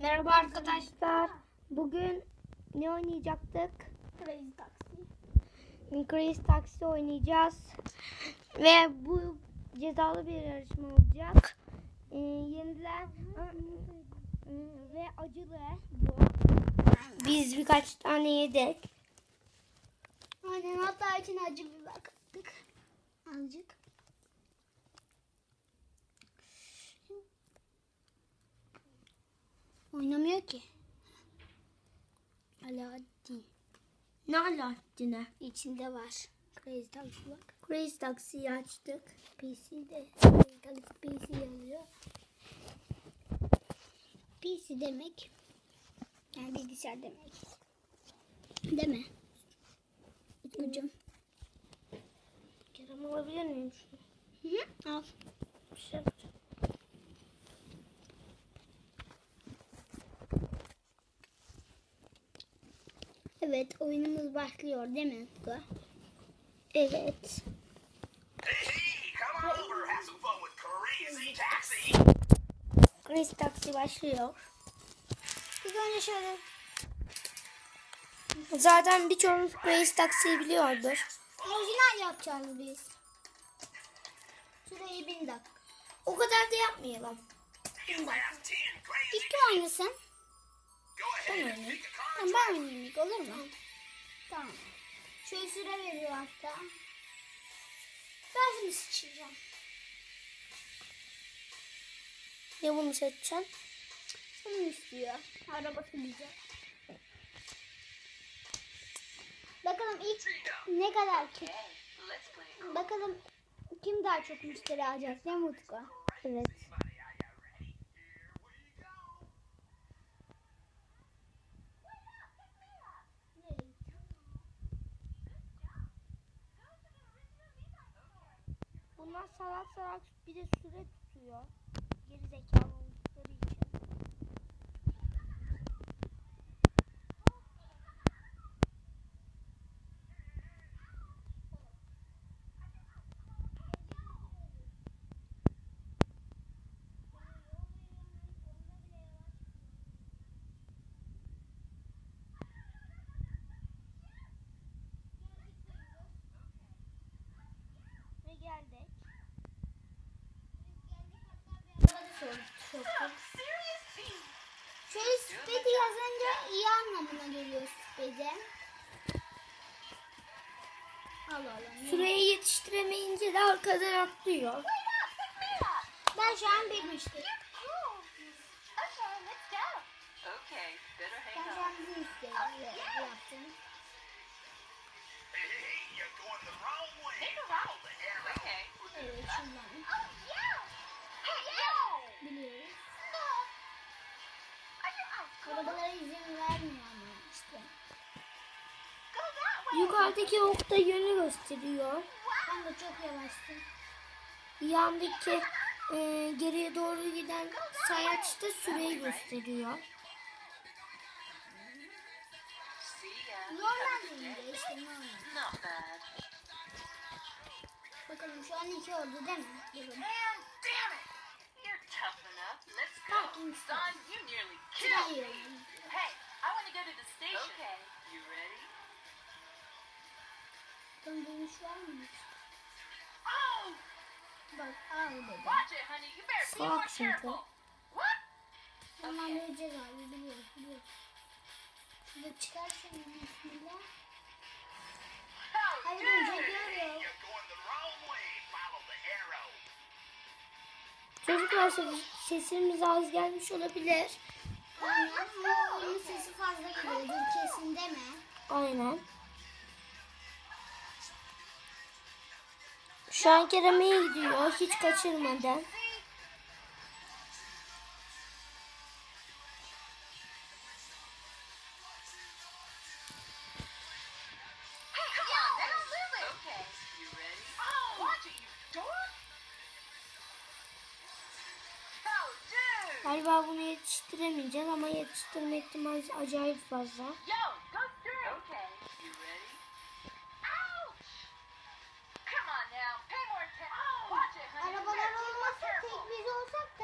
Merhaba arkadaşlar. Bugün ne oynayacaktık? Crazy Taxi. Grace Taxi oynayacağız. Ve bu cezalı bir yarışma olacak. Ee, yenilen ve acılı bu. Biz birkaç tane yedik. Aynen hatta içine acı biber ki. Alaaddin. Ne Alaaddin'e? İçinde var. Crazy Taxi bak. Grace Taxi'yi açtık. PC'de. Galaxy PC yazıyor. PC demek. Yani bilgisayar demek. Değil mi? Utkucuğum. Kerem alabilir miyim şunu? Hı hı. Al. Bir şey yapacağım. Evet oyunumuz başlıyor değil mi Utku? Evet. Grace Taxi başlıyor. Biz önce şöyle Zaten birçoğumuz Grace Taxi'yi biliyordur. orijinal yapacağız biz. Şurayı bin dakika. O kadar da yapmayalım. 10 crazy. İlk oynasın? A Tamam ben oynayayım ilk olur mu? Tamam. Şöyle süre veriyor hatta. Ben şimdi sıçrayacağım. Ne bunu seçeceksin? Bunu istiyor. Arabası güzel. Bakalım ilk ne kadar ki? Bakalım kim daha çok müşteri alacak mi Utku? Evet. Bunlar salak salak bir de süre tutuyor. Geri zekalı oldukları için. Ve geldik. Şöyle spedi yazınca iyi spedi. Allah Allah. Süreyi yetiştiremeyince de arkadan atlıyor. Ben şu an better Ben hang şu on. an bir müşteri yaptım. Evet. Biliyoruz. Arabalara izin vermiyor. Yukarıdaki ok da yönü gösteriyor. Ben de çok yavaştım. Yandaki e, geriye doğru giden sayaç da süreyi gösteriyor. Normal değil işte normal. Not bad. Bakalım şu an iki oldu değil mi? Durun. Man, damn it! You're tough enough. Let's go. Parking spot. Hey, I want to go to the station. Okay. You ready? Bakalım dönüş var mı? Bak al dedi. Watch it, honey. You better be more Fuck, Santa. careful. What? Tamam vereceğiz abi biliyoruz biliyoruz. Şurada çıkarsın bismillah. Dude. önce Hey, görüyor. you're going the wrong way. Follow the arrow. Çocuklar ses- sesimiz az gelmiş olabilir. Aynen ama oyunun sesi fazla geliyor. Dur kesin deme. Aynen. Şu an Kerem iyi gidiyor. Hiç kaçırmadan. Galiba bunu yetiştiremeyeceğiz ama yetiştirme ihtimali acayip fazla. Yo,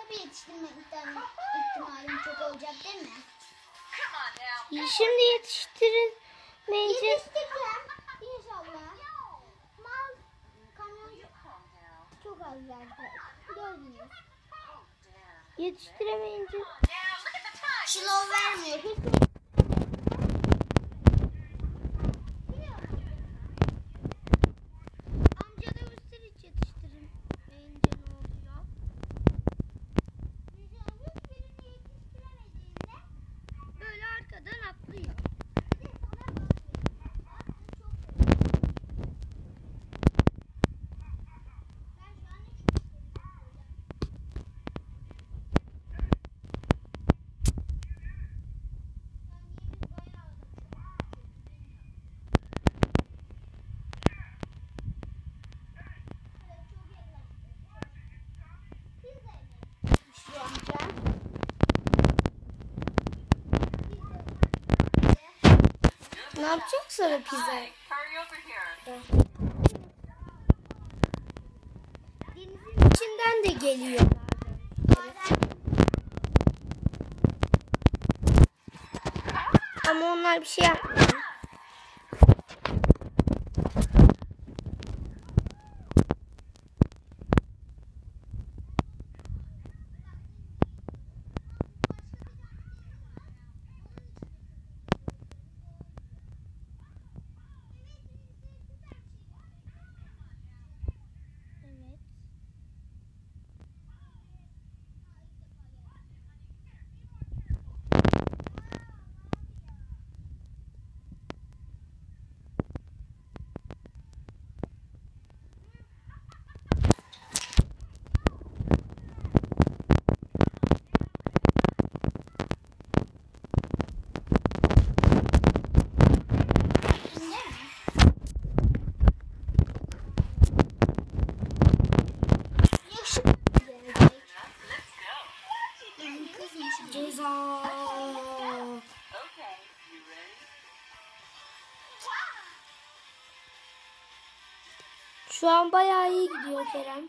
tabii yetiştirme ihtimali- ihtimalim çok olacak değil mi? Şimdi yetiştirmeyince Yetiştireceğim. İnşallah. Mal down. çok az zaten. Gördünüz. yetiştiremeyince. Slow vermiyor. Hiç amca da üstler hiç yetiştiremeyince ne oluyor? birini yetiştiremediğinde Böyle arkadan atlıyor. bir de sana bakıyor. Bak, bu çok kötü. Ben şu an hiç Şu amca. Ne sonra pizza? Denizin içinden de geliyor. Ama onlar bir şey yapmıyor. Şu an bayağı iyi gidiyor Kerem.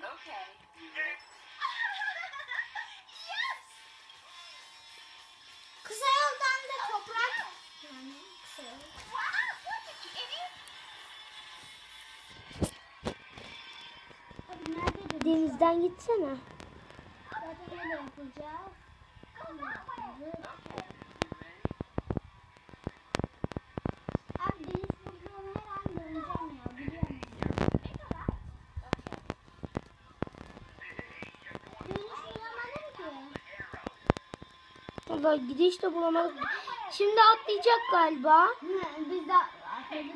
Kısa yoldan da toprak. Yani kısa yol. Denizden gitsene. Zaten öyle yapacağız. Öyle yapacağız. Abi deniz kurduğunu her an döneceğim ya biliyorum. Dönüş bulamadım ki. Valla gidiş de bulamadık. Şimdi atlayacak galiba. Biz de atladık.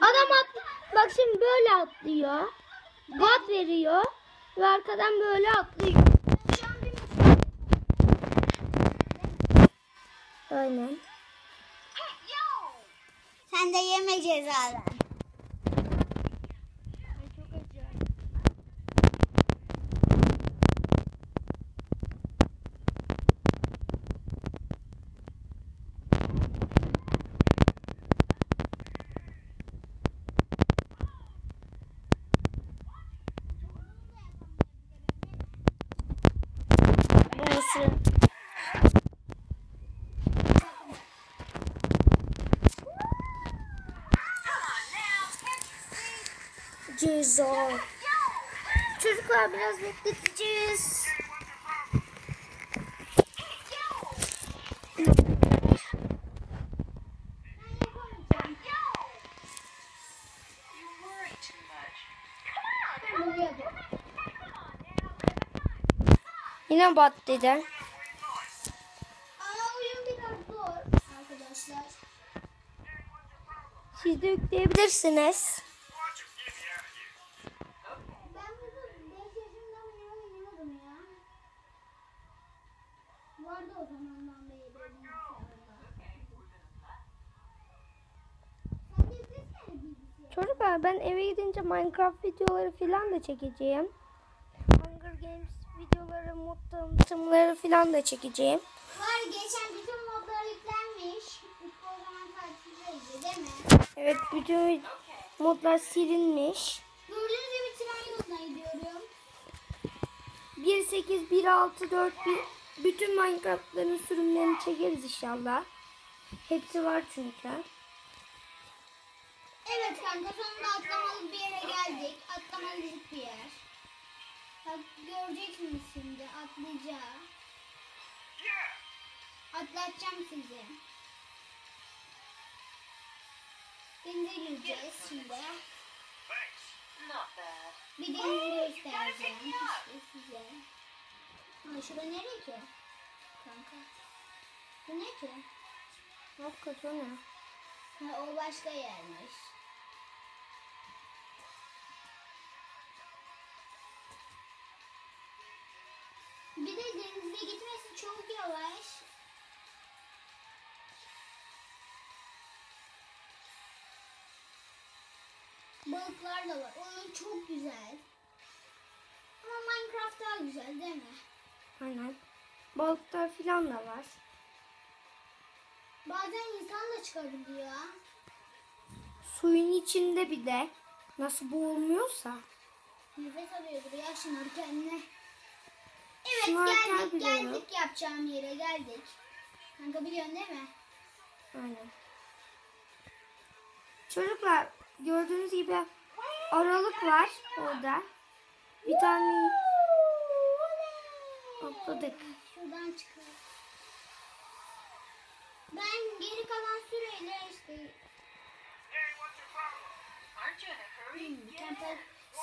Adam at bak şimdi böyle atlıyor. Gat veriyor ve arkadan böyle atlıyor. Aynen. Sen de yeme cezalar. çok acayip. Burası. Ceza. Çocuklar biraz bekleteceğiz. You worry too much. Yine bat dedi. Zor. Siz de yükleyebilirsiniz. Çocuklar ben eve gidince Minecraft videoları falan da çekeceğim. Hunger Games videoları, mod tanıtımları falan da çekeceğim. Var geçen bütün modlar yüklenmiş. O zaman tatildeyiz değil mi? Evet bütün modlar silinmiş. Gördüğünüz gibi tren yoluna gidiyorum. 1.8, 1.6, 4, bir, bütün Minecraft'ların sürümlerini çekeriz inşallah. Hepsi var çünkü. Evet kanka sonunda atlamalık bir yere geldik. Atlamalık bir yer. Bak göreceksiniz şimdi atlayacağım. Atlatacağım sizi. Denize gireceğiz şimdi. Thanks. Not bad. Bir denizi göstereceğim işte size. Ha şura nereye ki? Kanka. Bu ne ki? Hakikaten o ne? Ha, o başka yermiş. Bir de denize gitmesi çok yavaş. Balıklar da var. Onun çok güzel. Ama Minecraft daha güzel değil mi? Aynen. Balıklar filan da var. Bazen insan da çıkabiliyor. Suyun içinde bir de nasıl boğulmuyorsa. Nefes alıyordur ya şınarken ne? Evet Şınarken geldik biliyorum. geldik yapacağım yere geldik. Kanka biliyorsun değil mi? Aynen. Çocuklar gördüğünüz gibi aralık var orada. Bir tane atladık. Şuradan çıkar. Ben geri kalan süreyle işte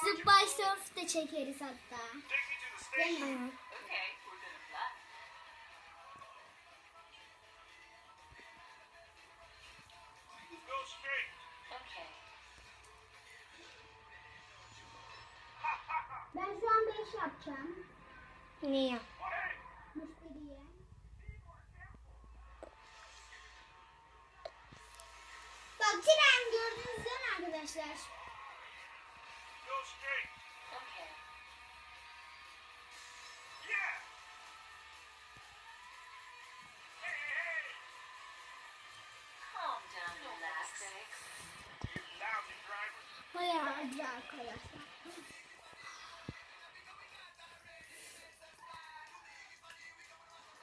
Zip by Surf de çekeriz hatta. Değil mi? Bayağı acı arkadaşlar.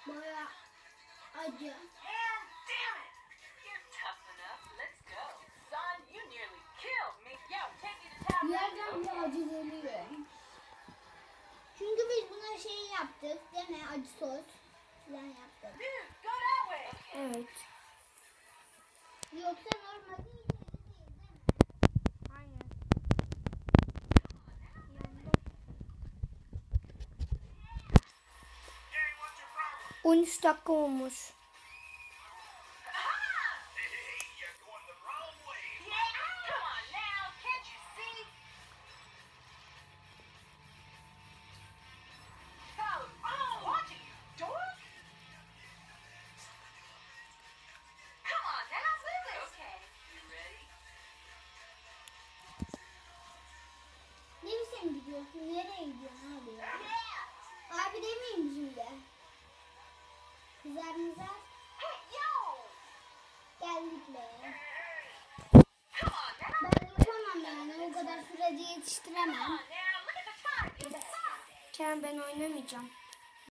Bayağı acı. And damn it! You're tough enough. Let's go. Son, you nearly killed me. Yo, take me to town. Yerden bir acı geliyor. Çünkü biz buna şey yaptık değil mi? Acı sos falan yaptık. Dude, go that way. Evet. Unistocomus. Ben oynamayacağım.